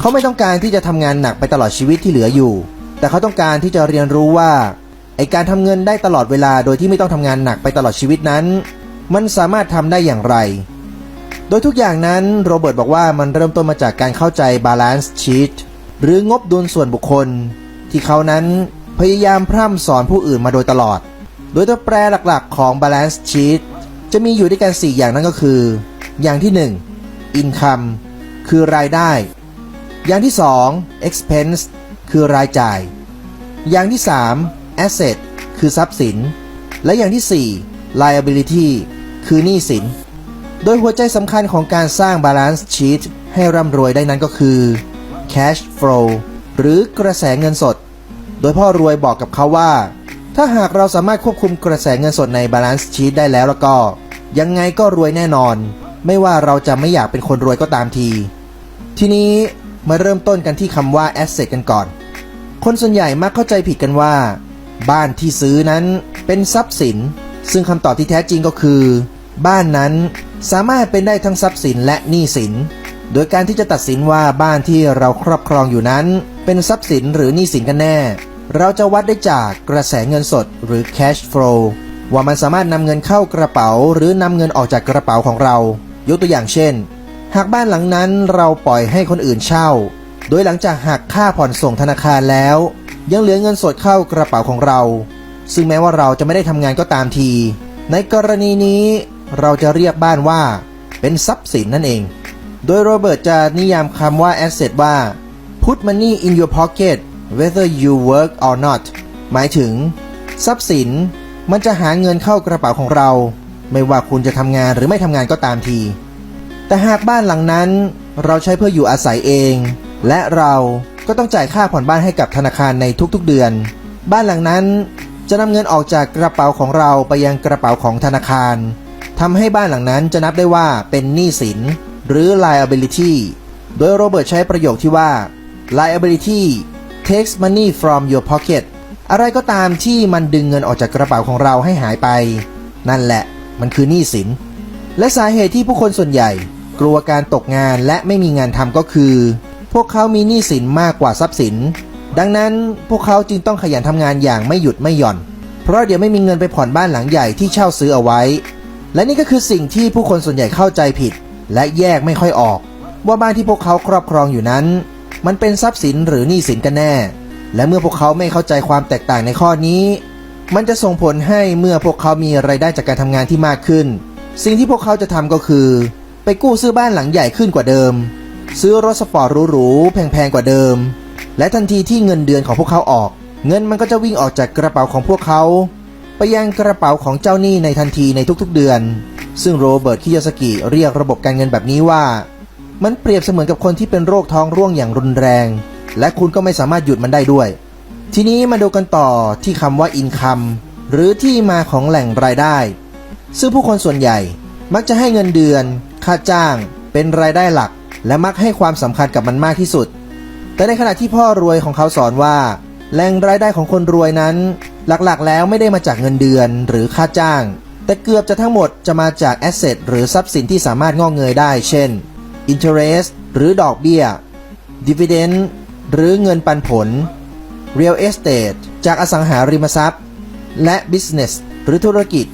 เขาไม่ต้องการที่จะทำงานหนักไปตลอดชีวิตที่เหลืออยู่ แต่เขาต้องการที่จะเรียนรู้ว่าไอการทำเงินได้ตลอดเวลาโดยที่ไม่ต้องทำงานหนักไปตลอดชีวิตนั้น มันสามารถทำได้อย่างไร โดยทุกอย่างนั้นโรเบิร์ตบอกว่ามันเริ่มต้นมาจากการเข้าใจ balance sheet หรืองบดุลส่วนบุคคล ที่เขานั้นพยายามพร่ำสอนผู้อื่นมาโดยตลอด โดยตัวแปรหลักๆของ balance sheet จะมีอยู่ด้วยกัน 4 อย่างนั่นก็คือ อย่างที่ 1 income คือรายได้ อย่างที่ 2 expense คือรายจ่าย อย่างที่ 3 asset คือทรัพย์สิน และอย่างที่ 4 liability คือหนี้สิน โดยหัวใจสำคัญของการสร้าง balance sheet ให้ร่ำรวยได้นั้นก็คือ cash flow หรือกระแสเงินสด โดยพ่อรวยบอกกับเขาว่า ถ้าหากเราสามารถควบคุมกระแสเงินสดใน balance sheet ได้แล้วแล้วก็ ยังไงก็รวยแน่นอน ไม่ว่าเราจะไม่อยากเป็นคนรวยก็ตามที ทีนี้ มาเริ่มต้นกันที่คำว่า asset กันก่อน คนส่วนใหญ่มักเข้าใจผิดกันว่า บ้านที่ซื้อนั้นเป็นทรัพย์สิน ซึ่งคำตอบที่แท้จริงก็คือ บ้านนั้นสามารถเป็นได้ทั้งทรัพย์สินและหนี้สิน โดยการที่จะตัดสินว่าบ้านที่เราครอบครองอยู่นั้น เป็นทรัพย์สินหรือหนี้สินกันแน่ เราจะวัดได้จากกระแสเงินสดหรือ cash flow ว่ามันสามารถนำเงินเข้ากระเป๋า หรือนำเงินออกจากกระเป๋าของเรา ยกตัวอย่างเช่น หากบ้านหลังนั้นเราปล่อยให้คนอื่นเช่า โดยหลังจากหักค่าผ่อนส่งธนาคารแล้ว ยังเหลือเงินสดเข้ากระเป๋าของเรา ซึ่งแม้ว่าเราจะไม่ได้ทำงานก็ตามที ในกรณีนี้เราจะเรียกบ้านว่า เป็นทรัพย์สินนั่นเอง โดยโรเบิร์ตจะนิยามคำว่า asset ว่า put money in your pocket whether you work or not หมายถึง ทรัพย์สินมันจะหาเงินเข้ากระเป๋าของเรา ไม่ว่าคุณจะทำงานหรือไม่ทำงานก็ตามที แต่หากบ้านหลังนั้นเราใช้เพื่ออยู่อาศัยเอง และเราก็ต้องจ่ายค่าผ่อนบ้านให้กับธนาคารในทุกๆเดือน บ้านหลังนั้นจะนำเงินออกจากกระเป๋าของเราไปยังกระเป๋าของธนาคารทำให้บ้านหลังนั้นจะนับได้ว่าเป็นหนี้สิน หรือ liability โดยโรเบิร์ตใช้ประโยคที่ว่า liability takes money from your pocket อะไรก็ตามที่มันดึงเงินออกจากกระเป๋าของเราให้หายไป นั่นแหละมันคือหนี้สิน และสาเหตุที่ผู้คนส่วนใหญ่ กลัวการตกงานและไม่มีงานทำก็คือ พวกเขามีหนี้สินมากกว่าทรัพย์สิน ดังนั้นพวกเขาจึงต้องขยันทำงานอย่างไม่หยุดไม่หย่อน เพราะเดี๋ยวไม่มีเงินไปผ่อนบ้านหลังใหญ่ที่เช่าซื้อเอาไว้ และนี่ก็คือสิ่งที่ผู้คนส่วนใหญ่เข้าใจผิด และแยกไม่ค่อยออก ว่าบ้านที่พวกเขาครอบครองอยู่นั้น มันเป็นทรัพย์สินหรือหนี้สินกันแน่ และเมื่อพวกเขาไม่เข้าใจความแตกต่างในข้อนี้ มันจะส่งผลให้เมื่อพวกเขามีไรายได้จากการทำงานที่มากขึ้น สิ่งที่พวกเขาจะทำก็คือ ไปกู้ซื้อบ้านหลังใหญ่ขึ้นกว่าเดิม ซื้อรถสปอร์ตหรูๆแพงๆกว่าเดิม และทันทีที่เงินเดือนของพวกเขาออก เงินมันก็จะวิ่งออกจากกระเป๋าของพวกเขา ไปยังกระเป๋าของเจ้าหนี้ในทันทีในทุกๆเดือน ซึ่งโรเบิร์ตคิโยสกิเรียกระบบการเงินแบบนี้ว่า มันเปรียบเสมือนกับคนที่เป็นโรคท้องร่วงอย่างรุนแรง และคุณก็ไม่สามารถหยุดมันได้ด้วย ทีนี้มาดูกันต่อที่คำว่า income หรือที่มาของแหล่งรายได้ ซึ่งผู้คนส่วนใหญ่มักจะให้เงินเดือน ค่าจ้าง เป็นรายได้หลัก และมักให้ความสำคัญกับมันมากที่สุด แต่ในขณะที่พ่อรวยของเขาสอนว่าแหล่งรายได้ของคนรวยนั้น หลักๆ แล้วไม่ได้มาจากเงินเดือนหรือค่าจ้าง แต่เกือบจะทั้งหมดจะมาจากแอสเซทหรือทรัพย์สินที่สามารถงอกเงยได้ เช่น interest หรือดอกเบี้ย dividend หรือเงินปันผล real estate จากอสังหาริมทรัพย์ และ business หรือธุรกิจ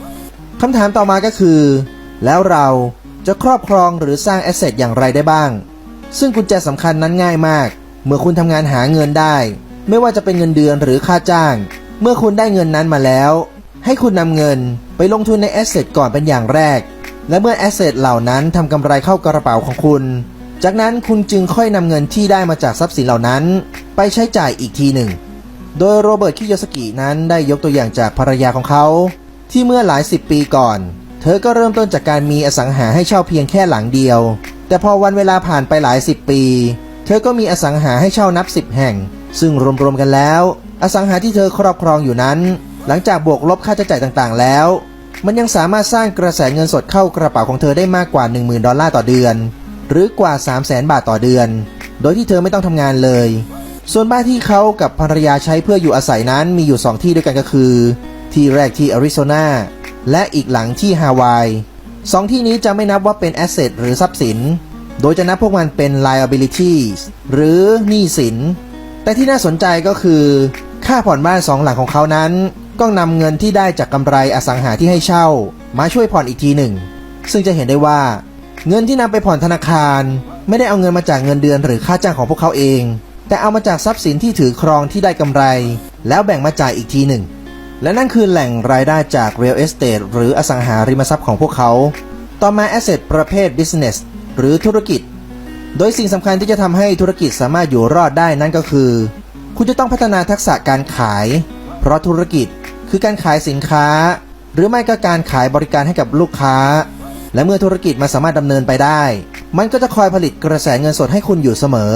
คำถามต่อมาก็คือ แล้วเรา จะครอบครองหรือสร้างแอสเซทอย่างไรได้บ้าง ซึ่งกุญแจสำคัญนั้นง่ายมาก เมื่อคุณทำงานหาเงินได้ ไม่ว่าจะเป็นเงินเดือนหรือค่าจ้าง เมื่อคุณได้เงินนั้นมาแล้ว ให้คุณนำเงินไปลงทุนในแอสเซทก่อนเป็นอย่างแรก และเมื่อแอสเซทเหล่านั้นทำกำไรเข้ากระเป๋าของคุณ จากนั้นคุณจึงค่อยนำเงินที่ได้มาจากทรัพย์สินเหล่านั้น ไปใช้จ่ายอีกทีหนึ่ง โดยโรเบิร์ตคิโยสกินั้นได้ยกตัวอย่างจากภรรยาของเขา ที่เมื่อหลายสิบปีก่อน เธอก็เริ่มต้นจากการมีอสังหาให้เช่าเพียงแค่หลังเดียว แต่พอวันเวลาผ่านไปหลายสิบปี เธอก็มีอสังหาให้เช่านับสิบแห่ง ซึ่งรวมๆกันแล้ว อสังหาที่เธอครอบครองอยู่นั้น หลังจากบวกลบค่าใช้จ่ายต่างๆ แล้ว มันยังสามารถสร้างกระแสเงินสดเข้ากระเป๋าของเธอได้มากกว่า 10,000 ดอลลาร์ต่อเดือน หรือกว่า 300,000บาทต่อเดือน โดยที่เธอไม่ต้องทำงานเลย ส่วนบ้านที่เขากับภรรยาใช้เพื่ออยู่อาศัยนั้นมีอยู่ 2 ที่ด้วยกันก็คือ ที่แรกที่อาริโซนา และอีกหลังที่ฮาวายสองที่นี้จะไม่นับว่าเป็นแอสเซทหรือทรัพย์สิน โดยจะนับพวกมันเป็น liabilities หรือหนี้สิน แต่ที่น่าสนใจก็คือ ค่าผ่อนบ้านสองหลังของเขานั้น ก็นำเงินที่ได้จากกำไรอสังหาที่ให้เช่า มาช่วยผ่อนอีกทีหนึ่ง ซึ่งจะเห็นได้ว่า เงินที่นำไปผ่อนธนาคาร ไม่ได้เอาเงินมาจากเงินเดือนหรือค่าจ้างของพวกเขาเอง แต่เอามาจากทรัพย์สินที่ถือครองที่ได้กำไร แล้วแบ่งมาจ่ายอีกทีหนึ่ง และนั่นคือแหล่งรายได้จาก real estate หรืออสังหาริมทรัพย์ของพวกเขา ต่อมา asset ประเภท business หรือธุรกิจ โดยสิ่งสำคัญที่จะทำให้ธุรกิจสามารถอยู่รอดได้นั่นก็คือ คุณจะต้องพัฒนาทักษะการขาย เพราะธุรกิจคือการขายสินค้า หรือไม่ก็การขายบริการให้กับลูกค้า และเมื่อธุรกิจมันสามารถดำเนินไปได้ มันก็จะคอยผลิตกระแสเงินสดให้คุณอยู่เสมอ